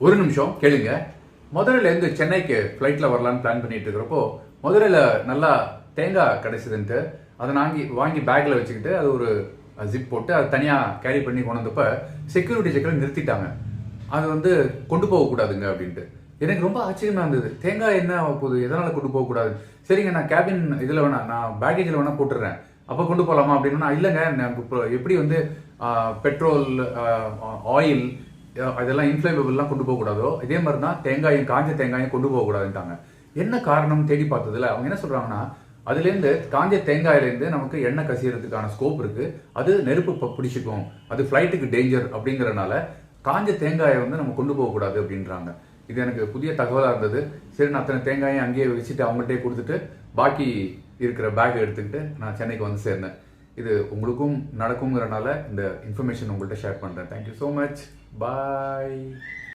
ஒரு நிமிஷம் கேளுங்க. மதுரையில இருந்து சென்னைக்கு ஃப்ளைட்ல வரலான்னு பிளான் பண்ணிட்டு இருக்கிறப்போ மதுரையில நல்லா தேங்காய் கிடைச்சதுன்ட்டு அதை நாங்கி வாங்கி பேக்ல வச்சுக்கிட்டு அது ஒரு ஜிப் போட்டு அது தனியா கேரி பண்ணி கொண்டு செக்யூரிட்டி செக்கில் நிறுத்திட்டாங்க. அது வந்து கொண்டு போகக்கூடாதுங்க அப்படின்ட்டு. எனக்கு ரொம்ப ஆச்சரியமா இருந்தது. தேங்காய் என்ன ஆக போகுது எதனால கொண்டு போகக்கூடாது சரிங்க நான் கேபின் இதில் வேணா நான் பேக்கேஜில் வேணா போட்டுடுறேன் அப்போ கொண்டு போகலாமா அப்படின்னா இல்லைங்க இப்போ எப்படி வந்து பெட்ரோல் ஆயில் அதெல்லாம் இன்ஃப்ளேமபிள்லாம் கொண்டு போகக்கூடாதோ? இதே மாதிரி தான் தேங்காயும் காஞ்ச தேங்காயும் கொண்டு போகக்கூடாதுன்ட்டாங்க. என்ன காரணம் தேடி பார்த்ததுல? அவங்க என்ன சொல்றாங்கன்னா அதுலேருந்து காஞ்ச தேங்காயிலேருந்து நமக்கு எண்ணெய் கசியறதுக்கான ஸ்கோப் இருக்கு. அது நெருப்பு பிடிச்சிக்கும். அது ஃப்ளைட்டுக்கு டேஞ்சர் அப்படிங்கிறனால காஞ்ச தேங்காயை வந்து நம்ம கொண்டு போகக்கூடாது அப்படின்றாங்க. இது எனக்கு புதிய தகவலாக இருந்தது. சரி நான் அத்தனை தேங்காயை அங்கேயே வச்சுட்டு அவங்கள்ட்டே கொடுத்துட்டு பாக்கி இருக்கிற பேக் எடுத்துக்கிட்டு நான் சென்னைக்கு வந்து சேர்ந்தேன். இது உங்களுக்கும் நடக்குங்கிறனால இந்த இன்ஃபர்மேஷன் உங்கள்கிட்ட ஷேர் பண்ணுறேன் தேங்க்யூ ஸோ மச் பாய்